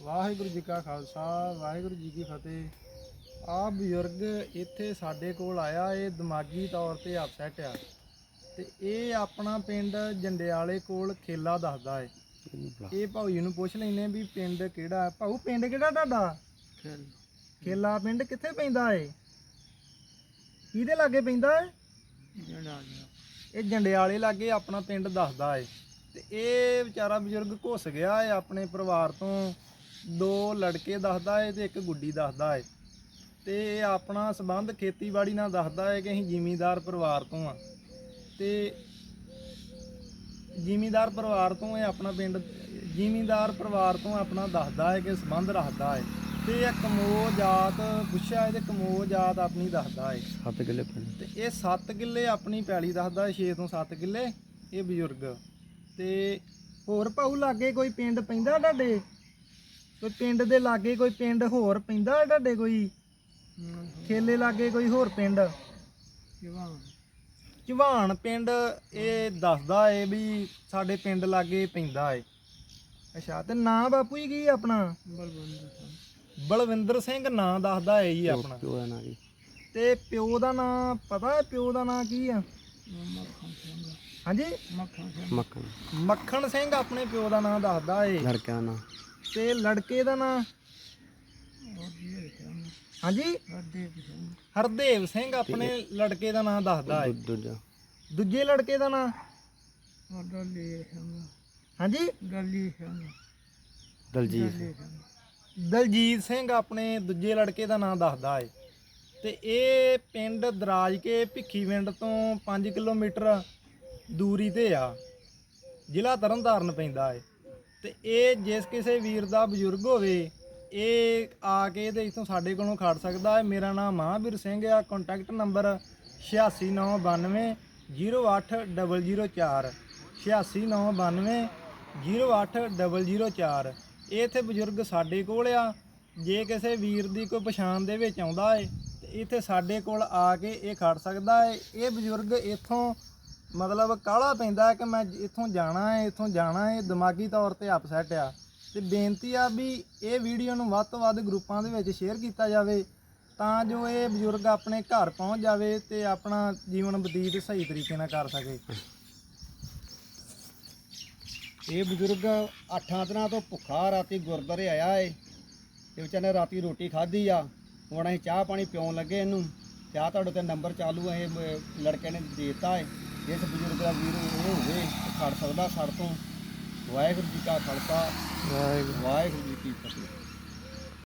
ਵਾਹਿਗੁਰੂ ਜੀ ਕਾ ਖਾਲਸਾ ਵਾਹਿਗੁਰੂ ਜੀ ਕੀ ਫਤਿਹ। ਆ ਬਜ਼ੁਰਗ ਇੱਥੇ ਸਾਡੇ ਕੋਲ ਆਇਆ ਇਹ ਦਿਮਾਗੀ ਤੌਰ ਤੇ ਅਪਸੈਟ ਆ। ਤੇ ਇਹ ਆਪਣਾ ਪਿੰਡ ਜੰਡਿਆਲੇ ਕੋਲ ਖੇਲਾ ਦੱਸਦਾ ਏ। ਇਹ ਭਾਊ ਜੀ ਨੂੰ ਪੁੱਛ ਲੈਨੇ ਵੀ ਪਿੰਡ ਕਿਹੜਾ ਹੈ ਭਾਊ ਪਿੰਡ ਕਿਹੜਾ ਤੁਹਾਡਾ? ਖੇਲਾ। ਪਿੰਡ ਕਿੱਥੇ ਪੈਂਦਾ ਏ? ਕਿਹਦੇ ਲਾਗੇ ਪੈਂਦਾ ਏ? ਇਹ ਜੰਡਿਆਲੇ ਲਾਗੇ ਆਪਣਾ ਪਿੰਡ ਦੱਸਦਾ ਏ। ਤੇ ਇਹ ਵਿਚਾਰਾ ਬਜ਼ੁਰਗ ਘੁੱਸ ਗਿਆ ਏ ਆਪਣੇ ਪਰਿਵਾਰ ਤੋਂ। ਦੋ ਲੜਕੇ ਦੱਸਦਾ ਏ ਤੇ ਇੱਕ ਗੁੱਡੀ ਦੱਸਦਾ ਏ। ਤੇ ਇਹ ਆਪਣਾ ਸਬੰਧ ਖੇਤੀਬਾੜੀ ਨਾਲ ਦੱਸਦਾ ਏ ਕਿ ਅਸੀਂ ਜ਼ਿਮੀਂਦਾਰ ਪਰਿਵਾਰ ਤੋਂ ਆ। ਤੇ ਜ਼ਿਮੀਂਦਾਰ ਪਰਿਵਾਰ ਤੋਂ ਇਹ ਆਪਣਾ ਪਿੰਡ ਜ਼ਿਮੀਂਦਾਰ ਪਰਿਵਾਰ ਤੋਂ ਆਪਣਾ ਦੱਸਦਾ ਹੈ ਕਿ ਸੰਬੰਧ ਰੱਖਦਾ ਹੈ ਤੇ ਇਹ ਕਮੋ ਜਾਤ ਪੁੱਛਿਆ ਇਹਦੇ ਕਮੋ ਜਾਤ ਆਪਣੀ ਦੱਸਦਾ ਹੈ 7 ਕਿੱਲੇ ਤੇ ਇਹ 7 ਕਿੱਲੇ ਆਪਣੀ ਪੈਲੀ ਦੱਸਦਾ ਹੈ 6 ਤੋਂ 7 ਕਿੱਲੇ ਇਹ ਬਜ਼ੁਰਗ। ਤੇ ਹੋਰ ਭਾਊ ਲਾਗੇ ਕੋਈ ਪਿੰਡ ਪੈਂਦਾ ਤੁਹਾਡੇ? ਕੋਈ ਪਿੰਡ ਦੇ ਲਾਗੇ ਕੋਈ ਪਿੰਡ ਹੋਰ ਪੈਂਦਾ ਤੁਹਾਡੇ ਕੋਈ? ਖੇਲੇ ਲਾਗੇ ਕੋਈ ਹੋਰ ਪਿੰਡ? ਚਵਾਨ। ਪਿੰਡ ਇਹ ਦੱਸਦਾ ਏ ਵੀ ਸਾਡੇ ਪਿੰਡ ਲਾਗੇ ਪੈਂਦਾ ਏ। ਅੱਛਾ ਤੇ ਨਾਂ ਬਾਪੂ ਜੀ ਕੀ ਆਪਣਾ? ਬਲਵਿੰਦਰ ਸਿੰਘ। ਨਾਂ ਦੱਸਦਾ ਏ ਜੀ ਆਪਣਾ। ਪਿਓ ਦਾ ਨਾਂ ਕੀ ਤੇ ਪਿਓ ਦਾ ਨਾਂ ਪਤਾ ਹੈ ਪਿਓ ਦਾ ਨਾਂ ਕੀ ਆ? ਹਾਂਜੀ? ਮੱਖਣ। ਮੱਖਣ ਸਿੰਘ ਆਪਣੇ ਪਿਓ ਦਾ ਨਾਂ ਦੱਸਦਾ ਏ। ਲੜਕਿਆਂ ਦਾ ਨਾਂ। ਤੇ ਲੜਕੇ ਦਾ ਨਾਂ? ਹਾਂਜੀ? ਹਰਦੇਵ ਸਿੰਘ ਆਪਣੇ ਲੜਕੇ ਦਾ ਨਾਂ ਦੱਸਦਾ ਏ। ਦੂਜਾ। ਦੂਜੇ ਲੜਕੇ ਦਾ ਨਾਂ? ਹਾਂਜੀ? ਦਲਜੀਤ। ਦਲਜੀਤ ਸਿੰਘ ਆਪਣੇ ਦੂਜੇ ਲੜਕੇ ਦਾ ਨਾਮ ਦੱਸਦਾ ਏ। ਤੇ ਇਹ ਪਿੰਡ ਦਰਾਜ ਕੇ ਭਿੱਖੀਵਿੰਡ ਤੋਂ 5 ਕਿਲੋਮੀਟਰ ਦੂਰੀ ਤੇ ਆ। ਜ਼ਿਲ੍ਹਾ ਤਰਨਤਾਰਨ ਪੈਂਦਾ ਏ। ਤੇ ਇਹ ਜਿਸ ਕਿਸੇ ਵੀਰ ਦਾ ਬਜ਼ੁਰਗ ਹੋਵੇ, ਇਹ ਆ ਕੇ ਤੇ ਇਥੋਂ ਸਾਡੇ ਕੋਲੋਂ ਖੜ ਸਕਦਾ ਹੈ ਮੇਰਾ ਨਾਮ ਮਹਾਂਵੀਰ ਸਿੰਘ ਆ। ਕੰਟੈਕਟ ਨੰਬਰ 8692 08004 8692 08004 ਇਹ ਇੱਥੇ ਬਜ਼ੁਰਗ ਸਾਡੇ ਕੋਲ ਆ। ਜੇ ਕਿਸੇ ਵੀਰ ਦੀ ਕੋਈ ਪਛਾਣ ਦੇ ਵਿੱਚ ਆਉਂਦਾ ਏ ਇੱਥੇ ਸਾਡੇ ਕੋਲ ਆ ਕੇ ਇਹ ਖੜ ਸਕਦਾ ਹੈ ਇਹ ਬਜ਼ੁਰਗ ਇੱਥੋਂ ਮਤਲਬ ਕਾਹਲਾ ਪੈਂਦਾ ਕਿ ਮੈਂ ਇੱਥੋਂ ਜਾਣਾ ਹੈ ਇੱਥੋਂ ਜਾਣਾ ਹੈ ਦਿਮਾਗੀ ਤੌਰ ਤੇ ਅਪਸੈਟ ਆ। ਤੇ ਬੇਨਤੀ ਆ ਵੀ ਇਹ ਵੀਡੀਓ ਨੂੰ ਵੱਧ ਤੋਂ ਵੱਧ ਗਰੁੱਪਾਂ ਦੇ ਵਿੱਚ ਸ਼ੇਅਰ ਕੀਤਾ ਜਾਵੇ ਤਾਂ ਜੋ ਇਹ ਬਜ਼ੁਰਗ ਆਪਣੇ ਘਰ ਪਹੁੰਚ ਜਾਵੇ ਤੇ ਆਪਣਾ ਜੀਵਨ ਬਤੀਤ ਸਹੀ ਤਰੀਕੇ ਨਾਲ ਕਰ ਸਕੇ। ਇਹ ਬਜ਼ੁਰਗ ਅੱਠਾਂ ਦਿਨਾਂ ਤੋਂ ਭੁੱਖਾ ਰਾਤੀ ਗੁਰਦੁਆਰੇ ਆਇਆ ਏ। ਤੇ ਵਿਚਾਰੇ ਨੇ ਰਾਤੀ ਰੋਟੀ ਖਾਧੀ ਆ। ਹੁਣ ਅਸੀਂ ਚਾਹ ਪਾਣੀ ਪਿਉਣ ਲੱਗੇ ਇਹਨੂੰ। ਚਾਹ ਤੁਹਾਡੇ ਤੇ ਨੰਬਰ ਚਾਲੂ ਹੈ ਇਹ ਲੜਕੇ ਨੇ ਦਿੱਤਾ ਏ। ਇਸ ਬਜ਼ੁਰਗ ਦਾ ਵੀਰ ਇਹ ਹੋਵੇ ਖੜ ਸਕਦਾ ਸੜ ਤੋਂ। ਵਾਹਿਗੁਰੂ ਜੀ ਕਾ ਖਾਲਸਾ। ਵਾਹਿਗੁਰੂ। ਵਾਹਿਗੁਰੂ ਜੀ ਕੀ ਫਤਿਹ।